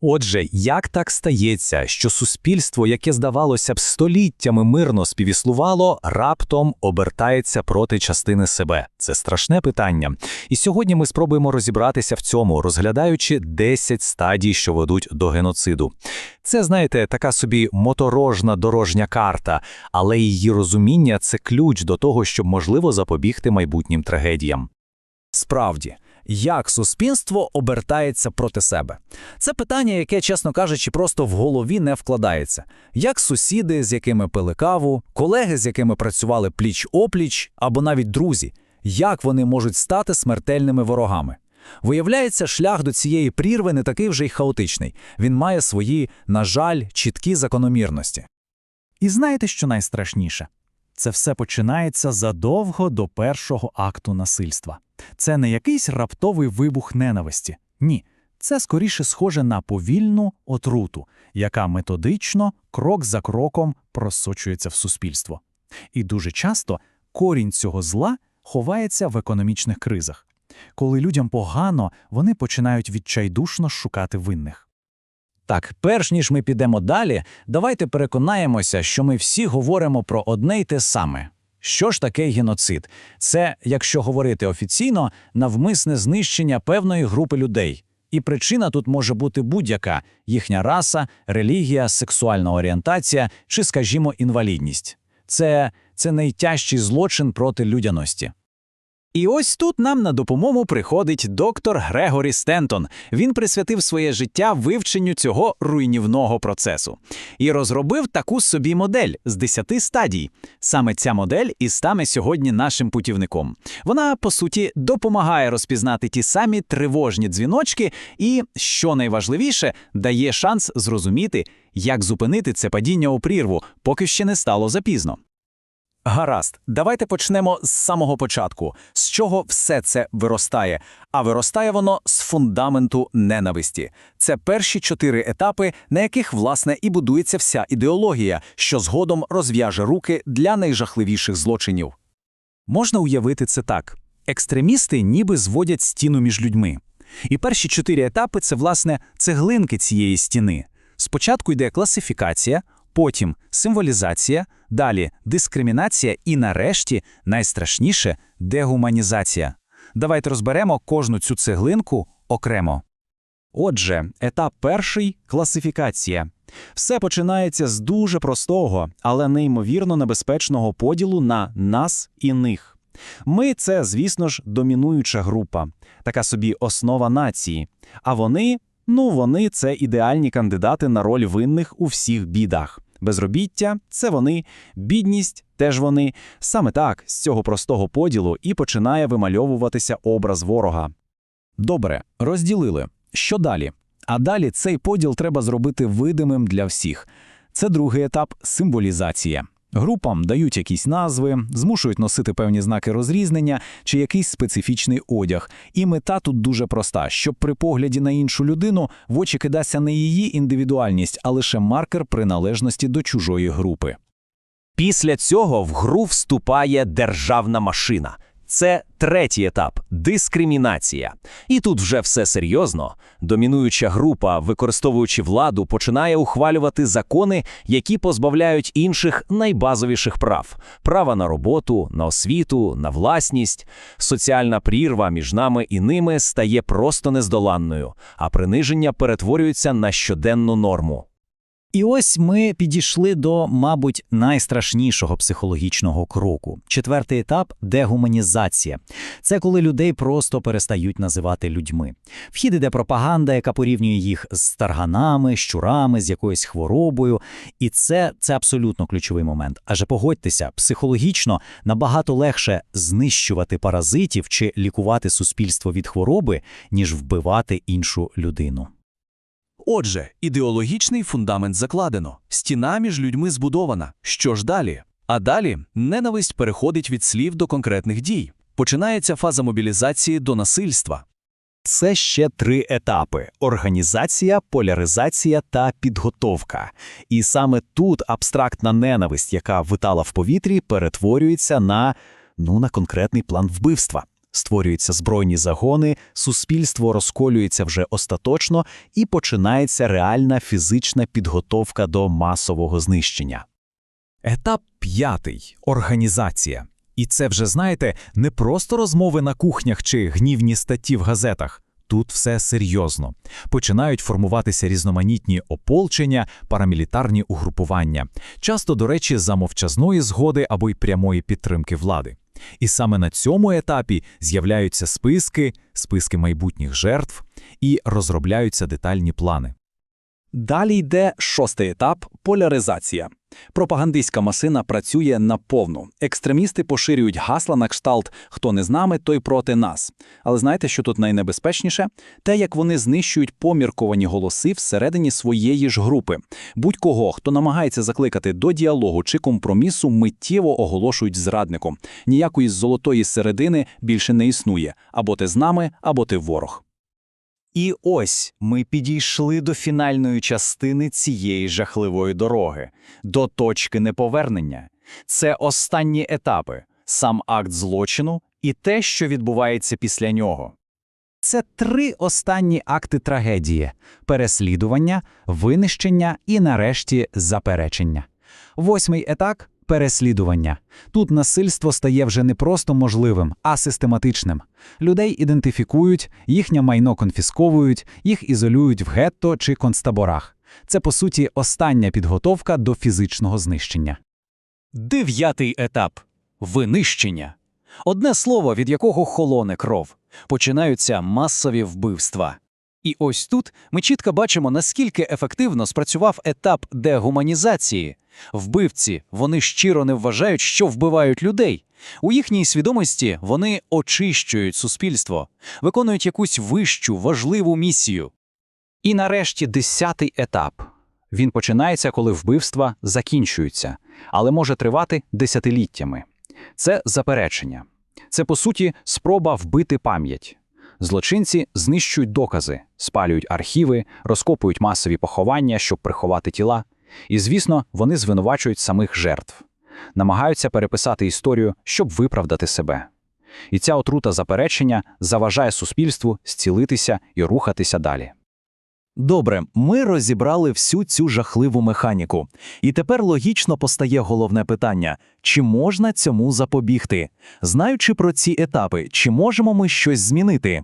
Отже, як так стається, що суспільство, яке здавалося б століттями мирно співіснувало, раптом обертається проти частини себе? Це страшне питання. І сьогодні ми спробуємо розібратися в цьому, розглядаючи 10 стадій, що ведуть до геноциду. Це, знаєте, така собі моторожна дорожня карта, але її розуміння це ключ до того, щоб можливо запобігти майбутнім трагедіям. Справді, як суспільство обертається проти себе? Це питання, яке, чесно кажучи, просто в голові не вкладається. Як сусіди, з якими пили каву, колеги, з якими працювали пліч-опліч, або навіть друзі, як вони можуть стати смертельними ворогами? Виявляється, шлях до цієї прірви не такий вже й хаотичний. Він має свої, на жаль, чіткі закономірності. І знаєте, що найстрашніше? Це все починається задовго до першого акту насильства. Це не якийсь раптовий вибух ненависті. Ні, це скоріше схоже на повільну отруту, яка методично, крок за кроком просочується в суспільство. І дуже часто корінь цього зла ховається в економічних кризах. Коли людям погано, вони починають відчайдушно шукати винних. Так, перш ніж ми підемо далі, давайте переконаємося, що ми всі говоримо про одне й те саме. Що ж таке геноцид? Це, якщо говорити офіційно, навмисне знищення певної групи людей. І причина тут може бути будь-яка їхня раса, релігія, сексуальна орієнтація чи, скажімо, інвалідність. Це, це найтяжчий злочин проти людяності. І ось тут нам на допомогу приходить доктор Грегорі Стентон. Він присвятив своє життя вивченню цього руйнівного процесу і розробив таку собі модель з 10 стадій. Саме ця модель і стане сьогодні нашим путівником. Вона, по суті, допомагає розпізнати ті самі тривожні дзвіночки, і, що найважливіше, дає шанс зрозуміти, як зупинити це падіння у прірву, поки ще не стало запізно. Гаразд, давайте почнемо з самого початку, з чого все це виростає. А виростає воно з фундаменту ненависті. Це перші чотири етапи, на яких, власне, і будується вся ідеологія, що згодом розв'яже руки для найжахливіших злочинів. Можна уявити це так: екстремісти ніби зводять стіну між людьми. І перші чотири етапи це, власне, цеглинки цієї стіни. Спочатку йде класифікація потім символізація, далі дискримінація і, нарешті, найстрашніше дегуманізація. Давайте розберемо кожну цю цеглинку окремо. Отже, етап перший класифікація. Все починається з дуже простого, але неймовірно небезпечного поділу на нас і них. Ми це, звісно ж, домінуюча група, така собі основа нації. А вони, ну вони це ідеальні кандидати на роль винних у всіх бідах. Безробіття це вони, бідність теж вони. Саме так з цього простого поділу і починає вимальовуватися образ ворога. Добре, розділили. Що далі? А далі цей поділ треба зробити видимим для всіх. Це другий етап символізація. Групам дають якісь назви, змушують носити певні знаки розрізнення чи якийсь специфічний одяг. І мета тут дуже проста: щоб при погляді на іншу людину в очі кидася не її індивідуальність, а лише маркер приналежності до чужої групи. Після цього в гру вступає державна машина. Це третій етап дискримінація. І тут вже все серйозно. Домінуюча група, використовуючи владу, починає ухвалювати закони, які позбавляють інших найбазовіших прав: права на роботу, на освіту, на власність. Соціальна прірва між нами і ними стає просто нездоланною, а приниження перетворюється на щоденну норму. І ось ми підійшли до, мабуть, найстрашнішого психологічного кроку. Четвертий етап дегуманізація. Це коли людей просто перестають називати людьми. Вхід іде пропаганда, яка порівнює їх з тарганами, щурами, з якоюсь хворобою. І це, це абсолютно ключовий момент. Адже погодьтеся, психологічно набагато легше знищувати паразитів чи лікувати суспільство від хвороби, ніж вбивати іншу людину. Отже, ідеологічний фундамент закладено, стіна між людьми збудована. Що ж далі? А далі ненависть переходить від слів до конкретних дій. Починається фаза мобілізації до насильства. Це ще три етапи: організація, поляризація та підготовка. І саме тут абстрактна ненависть, яка витала в повітрі, перетворюється на, ну, на конкретний план вбивства. Створюються збройні загони, суспільство розколюється вже остаточно і починається реальна фізична підготовка до масового знищення. Етап п'ятий організація. І це вже, знаєте, не просто розмови на кухнях чи гнівні статті в газетах. Тут все серйозно. Починають формуватися різноманітні ополчення, парамілітарні угрупування, часто, до речі, за мовчазної згоди або й прямої підтримки влади. І саме на цьому етапі з'являються списки, списки майбутніх жертв і розробляються детальні плани. Далі йде шостий етап поляризація. Пропагандистська масина працює наповну. Екстремісти поширюють гасла на кшталт «хто не з нами, той проти нас». Але знаєте, що тут найнебезпечніше? Те, як вони знищують помірковані голоси всередині своєї ж групи. Будь-кого, хто намагається закликати до діалогу чи компромісу, миттєво оголошують зрадником. Ніякої золотої середини більше не існує. Або ти з нами, або ти ворог. І ось ми підійшли до фінальної частини цієї жахливої дороги, до точки неповернення. Це останні етапи, сам акт злочину і те, що відбувається після нього. Це три останні акти трагедії – переслідування, винищення і, нарешті, заперечення. Восьмий етап – переслідування. Тут насильство стає вже не просто можливим, а систематичним. Людей ідентифікують, їхнє майно конфісковують, їх ізолюють в гетто чи концтаборах. Це, по суті, остання підготовка до фізичного знищення. Дев'ятий етап винищення. Одне слово, від якого холоне кров. Починаються масові вбивства. І ось тут ми чітко бачимо, наскільки ефективно спрацював етап дегуманізації. Вбивці вони щиро не вважають, що вбивають людей. У їхній свідомості вони очищують суспільство, виконують якусь вищу важливу місію. І нарешті десятий етап. Він починається, коли вбивства закінчуються, але може тривати десятиліттями. Це заперечення. Це, по суті, спроба вбити пам'ять. Злочинці знищують докази, спалюють архіви, розкопують масові поховання, щоб приховати тіла. І, звісно, вони звинувачують самих жертв, намагаються переписати історію, щоб виправдати себе. І ця отрута заперечення заважає суспільству зцілитися і рухатися далі. Добре, ми розібрали всю цю жахливу механіку. І тепер логічно постає головне питання: чи можна цьому запобігти? Знаючи про ці етапи, чи можемо ми щось змінити?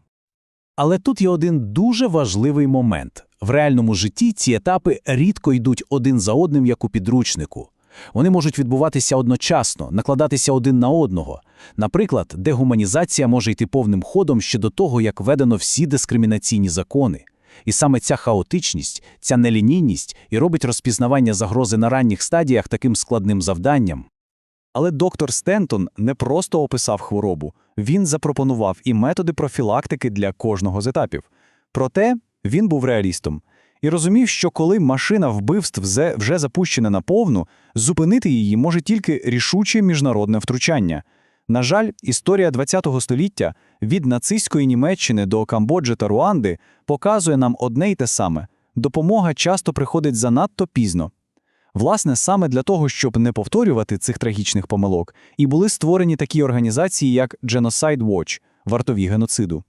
Але тут є один дуже важливий момент. В реальному житті ці етапи рідко йдуть один за одним, як у підручнику. Вони можуть відбуватися одночасно, накладатися один на одного. Наприклад, дегуманізація може йти повним ходом ще до того, як введено всі дискримінаційні закони. І саме ця хаотичність, ця нелінійність і робить розпізнавання загрози на ранніх стадіях таким складним завданням. Але доктор Стентон не просто описав хворобу, він запропонував і методи профілактики для кожного з етапів. Проте він був реалістом і розумів, що коли машина вбивств вже- запущена наповну, зупинити її може тільки рішуче міжнародне втручання. На жаль, історія ХХ століття від нацистської Німеччини до Камбоджі та Руанди показує нам одне й те саме – допомога часто приходить занадто пізно. Власне, саме для того, щоб не повторювати цих трагічних помилок, і були створені такі організації, як Genocide Watch – вартові геноциду.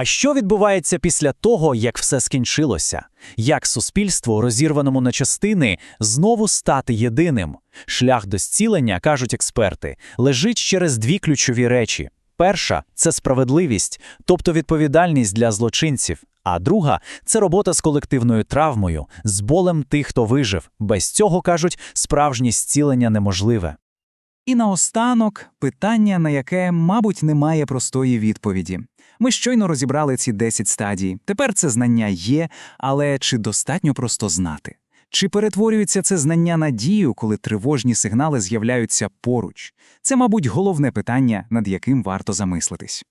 А що відбувається після того, як все скінчилося? Як суспільство, розірваному на частини, знову стати єдиним? Шлях до зцілення, кажуть експерти, лежить через дві ключові речі. Перша це справедливість, тобто відповідальність для злочинців. А друга це робота з колективною травмою, з болем тих, хто вижив. Без цього кажуть, справжнє зцілення неможливе. І наостанок питання, на яке, мабуть, немає простої відповіді. Ми щойно розібрали ці 10 стадій. Тепер це знання є, але чи достатньо просто знати? Чи перетворюється це знання на дію, коли тривожні сигнали з'являються поруч? Це, мабуть, головне питання, над яким варто замислитись.